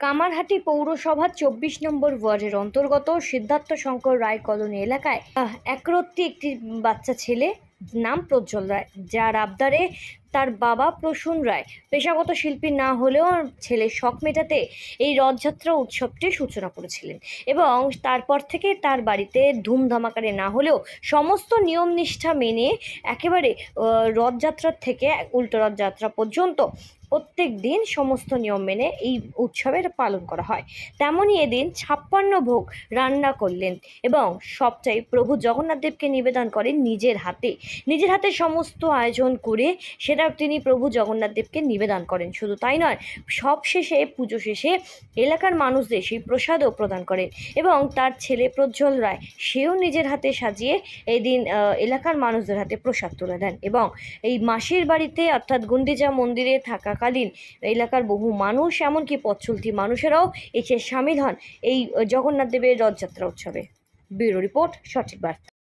কামারহাটি পৌরসভার চব্বিশ নম্বর ওয়ার্ডের অন্তর্গত সিদ্ধার্থ শঙ্কর রায় কলোনি এলাকায় একরত্তি একটি বাচ্চা ছেলে নাম প্রজ্জ্বল রায়, যার আবদারে তার বাবা প্রসূন রায়। পেশাগত শিল্পী না হলেও ছেলের শখ মেটাতে এই রথযাত্রা উৎসবটির সূচনা করেছিলেন এবং তারপর থেকে তার বাড়িতে ধুমধামাকারে না হলেও সমস্ত নিয়ম নিষ্ঠা মেনে একেবারে রথযাত্রার থেকে উল্টো রথযাত্রা পর্যন্ত প্রত্যেক দিন সমস্ত নিয়ম মেনে এই উৎসবের পালন করা হয়। তেমনই এদিন ছাপ্পান্ন ভোগ রান্না করলেন এবং সবটাই প্রভু জগন্নাথ দেবকে নিবেদন করেন নিজের হাতে। নিজের হাতে সমস্ত আয়োজন করে সেটা তিনি প্রভু জগন্নাথদেবকে নিবেদন করেন। শুধু তাই নয়, সব শেষে, পুজো শেষে এলাকার মানুষদের সেই প্রসাদও প্রদান করেন এবং তার ছেলে প্রজ্জ্বল রায়, সেও নিজের হাতে সাজিয়ে এই দিন এলাকার মানুষদের হাতে প্রসাদ তুলে দেন এবং এই মাসির বাড়িতে অর্থাৎ গুন্ডিচা মন্দিরে থাকাকালীন এলাকার বহু মানুষ, এমনকি পথ চলতি মানুষেরাও এসে সামিল হন এই জগন্নাথ দেবের রথযাত্রা উৎসবে। ব্যুরো রিপোর্ট, সঠিক বার্তা।